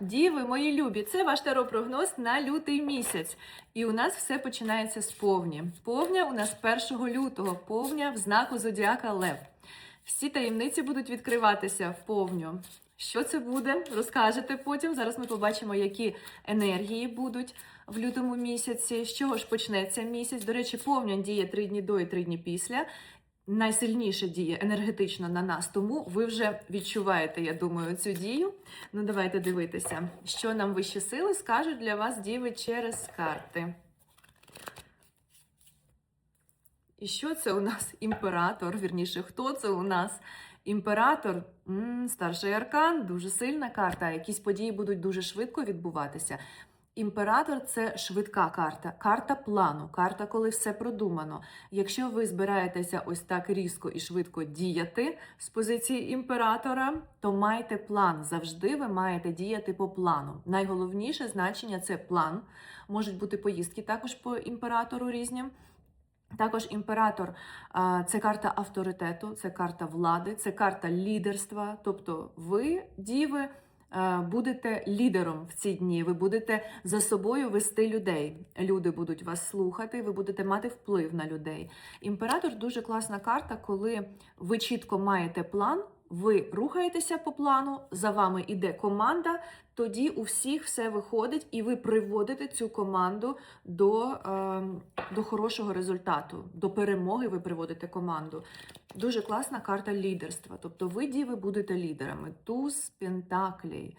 Діви, мої любі, це ваш таропрогноз на лютий місяць. І у нас все починається з повні. Повня у нас 1 лютого, повня в знаку Зодіака Лев. Всі таємниці будуть відкриватися в повню. Що це буде? Розкажете потім. Зараз ми побачимо, які енергії будуть в лютому місяці. З чого ж почнеться місяць? До речі, повня діє три дні до і три дні після. Найсильніше діє енергетично на нас, тому ви вже відчуваєте, я думаю, цю дію. Ну, давайте дивитися, що нам вищі сили скажуть для вас, діви, через карти. І що це у нас імператор? Вірніше, хто це у нас? Імператор, старший аркан, дуже сильна карта. Якісь події будуть дуже швидко відбуватися. Імператор це швидка карта, карта плану, карта, коли все продумано. Якщо ви збираєтеся ось так різко і швидко діяти з позиції імператора, то майте план. Завжди ви маєте діяти по плану. Найголовніше значення це план. Можуть бути поїздки також по імператору різні. Також імператор це карта авторитету, це карта влади, це карта лідерства. Тобто, ви, діви, будете лідером в ці дні. Ви будете за собою вести людей. Люди будуть вас слухати, ви будете мати вплив на людей. Імператор дуже класна карта, коли ви чітко маєте план. Ви рухаєтеся по плану, за вами іде команда. Тоді у всіх все виходить, і ви приводите цю команду до, е, до хорошого результату, до перемоги. Ви приводите команду. Дуже класна карта лідерства. Тобто, ви діви будете лідерами. Туз Пентаклей.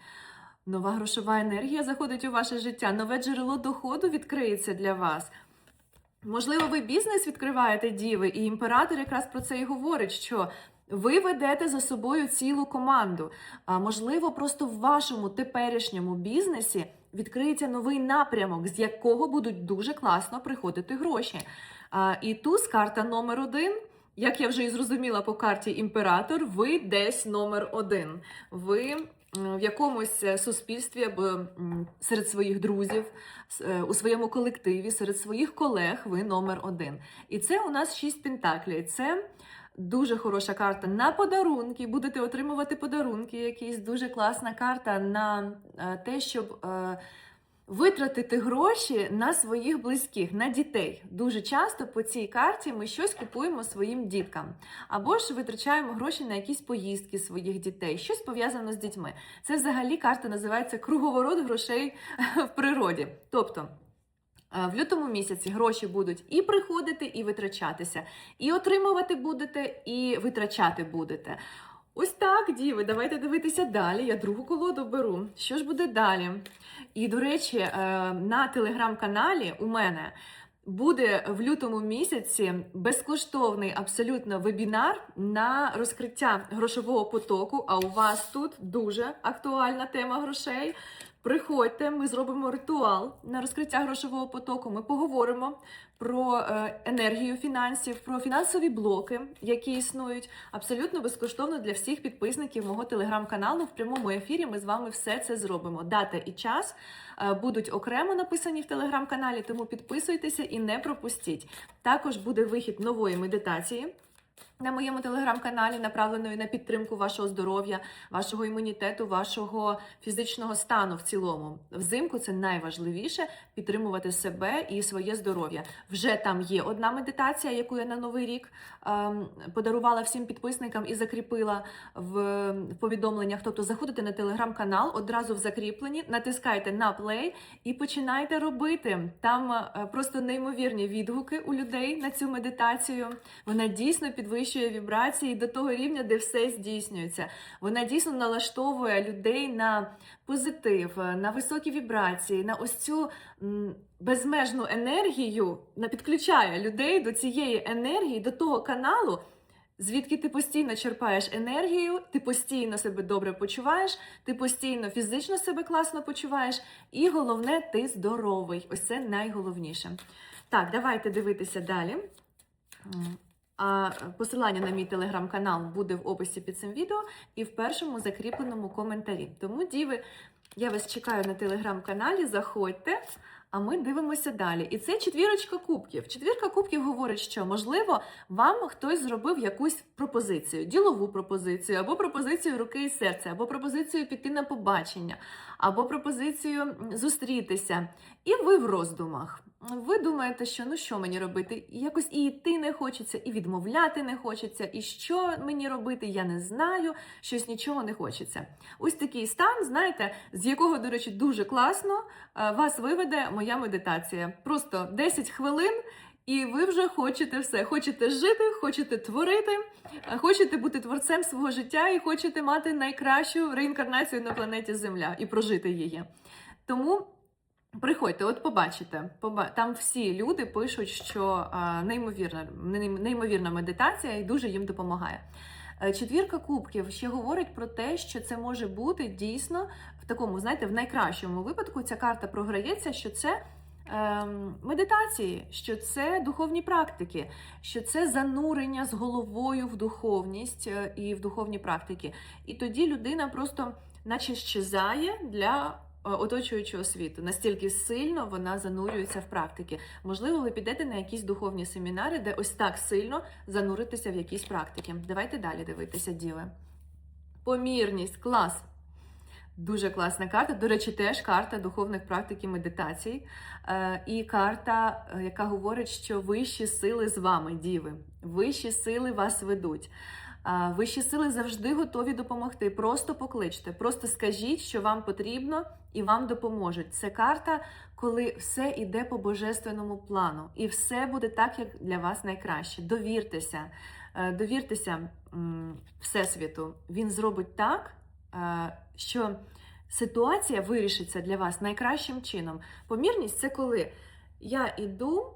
Нова грошова енергія заходить у ваше життя, нове джерело доходу відкриється для вас. Можливо, ви бізнес відкриваєте діви, і імператор якраз про це і говорить, що ви ведете за собою цілу команду. А можливо, просто в вашому теперішньому бізнесі відкриється новий напрямок, з якого будуть дуже класно приходити гроші. А, і туз карта номер один. Як я вже і зрозуміла по карті імператор, ви десь номер один. Ви в якомусь е, суспільстві або серед своїх друзів, е, у своєму колективі, серед своїх колег ви номер один. І це у нас шість пентаклів. Це дуже хороша карта на подарунки. Будете отримувати подарунки. Якісь дуже класна карта на е, те, щоб. е, Витратити гроші на своїх близьких, на дітей. Дуже часто по цій карті ми щось купуємо своїм діткам. Або ж витрачаємо гроші на якісь поїздки своїх дітей, щось пов'язано з дітьми. Це взагалі карта називається круговорот грошей в природі. Тобто. Е, В лютому місяці гроші будуть і приходити, і витрачатися, і отримувати будете, і витрачати будете. Ось так, діви, давайте дивитися далі. Я другу колоду беру. Що ж буде далі? І, до речі, е, на телеграм-каналі у мене буде в лютому місяці безкоштовний абсолютно вебінар на розкриття грошового потоку. А у вас тут дуже актуальна тема грошей. Приходьте, ми зробимо ритуал на розкриття грошового потоку. Ми поговоримо про е, енергію фінансів, про фінансові блоки, які існують абсолютно безкоштовно для всіх підписників мого телеграм-каналу. В прямому ефірі ми з вами все це зробимо. Дата і час е, будуть окремо написані в телеграм-каналі, тому підписуйтеся і не пропустіть. Також буде вихід нової медитації. На моєму телеграм-каналі, направленої на підтримку вашого здоров'я, вашого імунітету, вашого фізичного стану в цілому. Взимку це найважливіше підтримувати себе і своє здоров'я. Вже там є одна медитація, яку я на новий рік ем, подарувала всім підписникам і закріпила в, повідомленнях. Тобто заходите на телеграм-канал, одразу в закріпленні, натискайте на плей і починайте робити. Там е, просто неймовірні відгуки у людей на цю медитацію. Вона дійсно підвищує вібрації до того рівня, де все здійснюється. Вона дійсно налаштовує людей на позитив, на високі вібрації, на ось цю безмежну енергію, підключає людей до цієї енергії, до того каналу. Звідки ти постійно черпаєш енергію, ти постійно себе добре почуваєш, ти постійно фізично себе класно почуваєш, і головне, ти здоровий. Ось це найголовніше. Так, давайте дивитися далі. Посилання на мій телеграм-канал буде в описі під цим відео і в першому закріпленому коментарі. Тому, діви, я вас чекаю на телеграм-каналі. Заходьте. А ми дивимося далі. І це четвірочка кубків. Четвірка кубків говорить, що можливо вам хтось зробив якусь пропозицію, ділову пропозицію, або пропозицію руки і серця, або пропозицію піти на побачення, або пропозицію зустрітися. І ви в роздумах. Ви думаєте, що ну що мені робити? Якось і йти не хочеться, і відмовляти не хочеться, і що мені робити, я не знаю, щось нічого не хочеться. Ось такий стан, знаєте, з якого, до речі, дуже класно е, вас виведе моя медитація. Просто 10 хвилин. І ви вже хочете все. Хочете жити, хочете творити, е, хочете бути творцем свого життя і хочете мати найкращу реінкарнацію на планеті Земля і прожити її. Тому приходьте, от побачите. Поба- Там всі люди пишуть, що неймовірна, неймовірна медитація і дуже їм допомагає. Е, Четвірка кубків ще говорить про те, що це може бути дійсно в такому, знаєте, в найкращому випадку ця карта програється, що це ем, медитації, що це духовні практики, що це занурення з головою в духовність е, і в духовні практики. І тоді людина просто, наче щезає для е, оточуючого світу. Настільки сильно вона занурюється в практики. Можливо, ви підете на якісь духовні семінари, де ось так сильно зануритися в якісь практики. Давайте далі дивитися, діви. Помірність, клас. Дуже класна карта. До речі, теж карта духовних практик і медитацій. Е, і карта, е, яка говорить, що вищі сили з вами, діви. Вищі сили вас ведуть. Вищі сили завжди готові допомогти. Просто покличте, просто скажіть, що вам потрібно, і вам допоможуть. Це карта, коли все йде по божественному плану, і все буде так, як для вас найкраще. Довіртеся, Е, довіртеся Всесвіту. Він зробить так, е, що ситуація вирішиться для вас найкращим чином. Помірність це коли я йду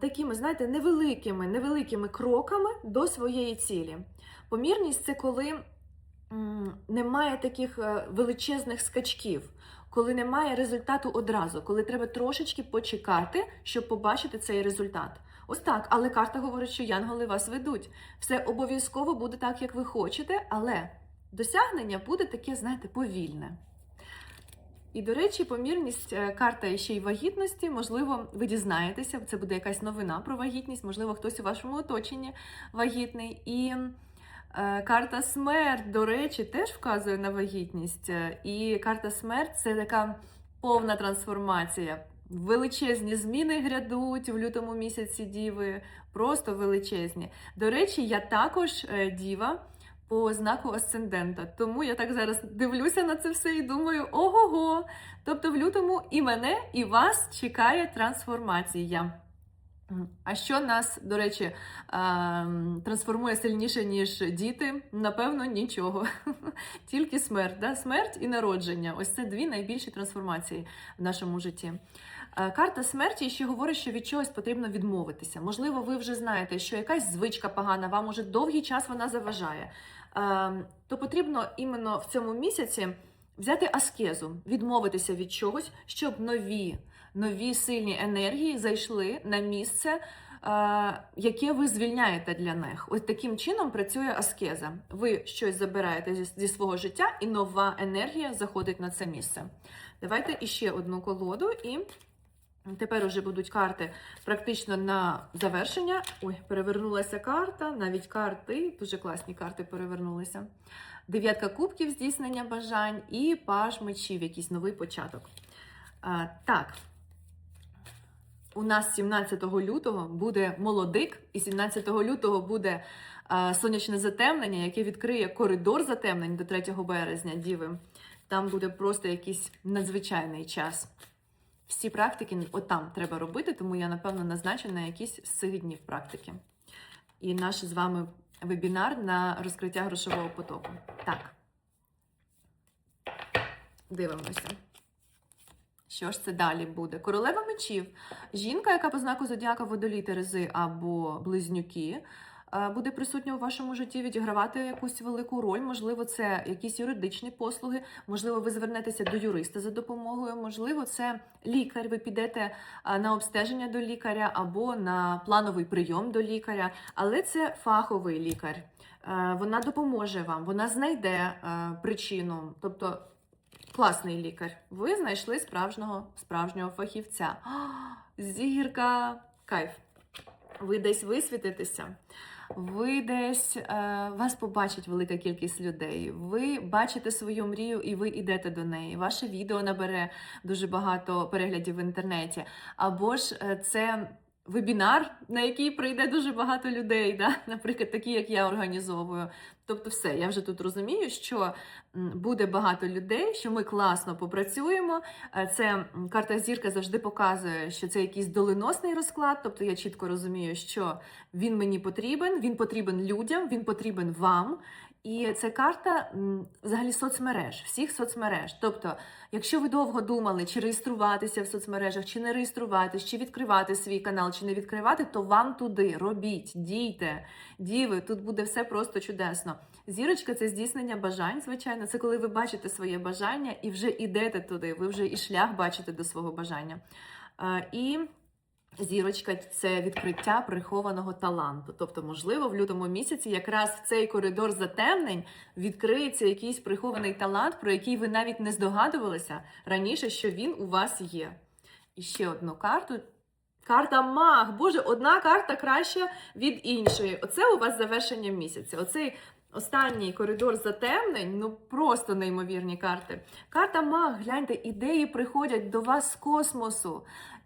такими, знаєте, невеликими, невеликими кроками до своєї цілі. Помірність це коли немає таких е, величезних скачків, коли немає результату одразу, коли треба трошечки почекати, щоб побачити цей результат. Ось так, але карта говорить, що янголи вас ведуть. Все обов'язково буде так, як ви хочете, але досягнення буде таке, знаєте, повільне. І, до речі, помірність е, карта ще й вагітності. Можливо, ви дізнаєтеся, це буде якась новина про вагітність, можливо, хтось у вашому оточенні вагітний. І е, карта смерть, до речі, теж вказує на вагітність. Е, І карта смерть це така повна трансформація. Величезні зміни грядуть в лютому місяці діви, просто величезні. До речі, я також діва по знаку асцендента. Тому я так зараз дивлюся на це все і думаю: ого-го! Тобто в лютому і мене, і вас чекає трансформація. А що нас, до речі, ем, трансформує сильніше, ніж діти? Напевно, нічого. Тільки смерть. Да? Смерть і народження. Ось це дві найбільші трансформації в нашому житті. Е, Карта смерті ще говорить, що від чогось потрібно відмовитися. Можливо, ви вже знаєте, що якась звичка погана, вам уже довгий час вона заважає. Ем, То потрібно іменно в цьому місяці взяти аскезу, відмовитися від чогось, щоб нові, нові сильні енергії зайшли на місце, е, яке ви звільняєте для них. Ось таким чином працює аскеза. Ви щось забираєте зі, зі свого життя, і нова енергія заходить на це місце. Давайте іще одну колоду і. Тепер уже будуть карти практично на завершення. Ой, перевернулася карта, навіть карти, дуже класні карти перевернулися. Дев'ятка кубків здійснення бажань і паж мечів, якийсь новий початок. А, так, у нас 17 лютого буде молодик, і 17 лютого буде а, сонячне затемнення, яке відкриє коридор затемнень до 3 березня, діви. Там буде просто якийсь надзвичайний час. Всі практики отам треба робити, тому я, напевно, назначу на якісь з практики. І наш з вами вебінар на розкриття грошового потоку. Так. Дивимося. Що ж це далі буде? Королева мечів. Жінка, яка по знаку зодіака водолій Терези або близнюки, буде присутня у вашому житті, відігравати якусь велику роль. Можливо, це якісь юридичні послуги, можливо, ви звернетеся до юриста за допомогою, можливо, це лікар. Ви підете е, на обстеження до лікаря або на плановий прийом до лікаря, але це фаховий лікар. Е, Вона допоможе вам, вона знайде е, причину. Тобто класний лікар. Ви знайшли справжнього, справжнього фахівця. А, Зірка, кайф. Ви десь висвітитеся. Ви десь е, вас побачить велика кількість людей. Ви бачите свою мрію і ви йдете до неї. Ваше відео набере дуже багато переглядів в інтернеті. Або ж е, це вебінар, на який прийде дуже багато людей, да? наприклад, такі, як я організовую. Тобто, все, я вже тут розумію, що буде багато людей, що ми класно попрацюємо. Е, Це карта зірка завжди показує, що це якийсь доленосний розклад. Тобто я чітко розумію, що він мені потрібен, він потрібен людям, він потрібен вам. І це карта взагалі соцмереж, всіх соцмереж. Тобто, якщо ви довго думали, чи реєструватися в соцмережах, чи не реєструватись, чи відкривати свій канал, чи не відкривати, то вам туди робіть, дійте, діви, тут буде все просто чудесно. Зірочка це здійснення бажань, звичайно. Це коли ви бачите своє бажання і вже йдете туди, ви вже і шлях бачите до свого бажання. І Зірочка це відкриття прихованого таланту. Тобто, можливо, в лютому місяці якраз в цей коридор затемнень відкриється якийсь прихований талант, про який ви навіть не здогадувалися раніше, що він у вас є. І ще одну карту. Карта маг. Боже, одна карта краща від іншої. Оце у вас завершення місяця. Оцей останній коридор затемнень, ну просто неймовірні карти. Карта маг, гляньте, ідеї приходять до вас з космосу.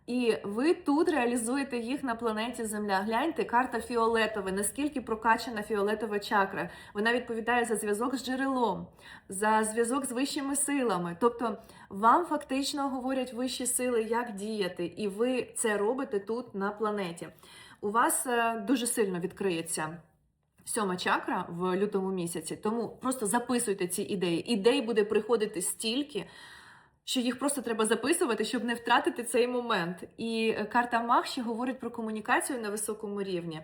І ви тут реалізуєте їх на планеті Земля. Гляньте, карта фіолетова. Наскільки прокачана фіолетова чакра. Вона відповідає за зв'язок з джерелом, за зв'язок з вищими силами. Тобто вам фактично говорять вищі сили, як діяти, і ви це робите тут на планеті. У вас е, дуже сильно відкриється. Сьома чакра в лютому місяці, тому просто записуйте ці ідеї. Ідей буде приходити стільки, що їх просто треба записувати, щоб не втратити цей момент. І е, карта Мах ще говорить про комунікацію на високому рівні.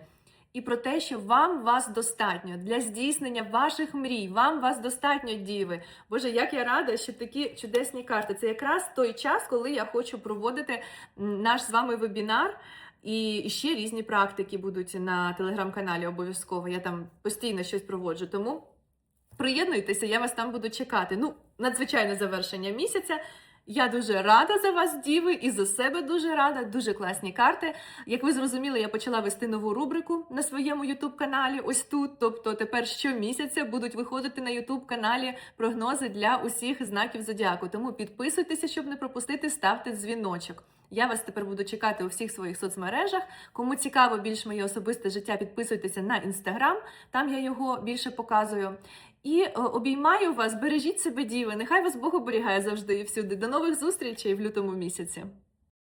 І про те, що вам вас достатньо для здійснення ваших мрій, вам вас достатньо, діви. Боже, як я рада, що такі чудесні карти. Це якраз той час, коли я хочу проводити наш з вами вебінар. І ще різні практики будуть на телеграм-каналі обов'язково. Я там постійно щось проводжу. Тому приєднуйтеся, я вас там буду чекати. Ну, надзвичайне завершення місяця. Я дуже рада за вас, діви, і за себе дуже рада. Дуже класні карти. Як ви зрозуміли, я почала вести нову рубрику на своєму youtube каналі. Ось тут. Тобто тепер щомісяця будуть виходити на youtube каналі прогнози для усіх знаків зодіаку. Тому підписуйтеся, щоб не пропустити, ставте дзвіночок. Я вас тепер буду чекати у всіх своїх соцмережах. Кому цікаво більш моє особисте життя, підписуйтеся на інстаграм, там я його більше показую. І е, обіймаю вас, бережіть себе, діви. Нехай вас Бог оберігає завжди і всюди. До нових зустрічей в лютому місяці.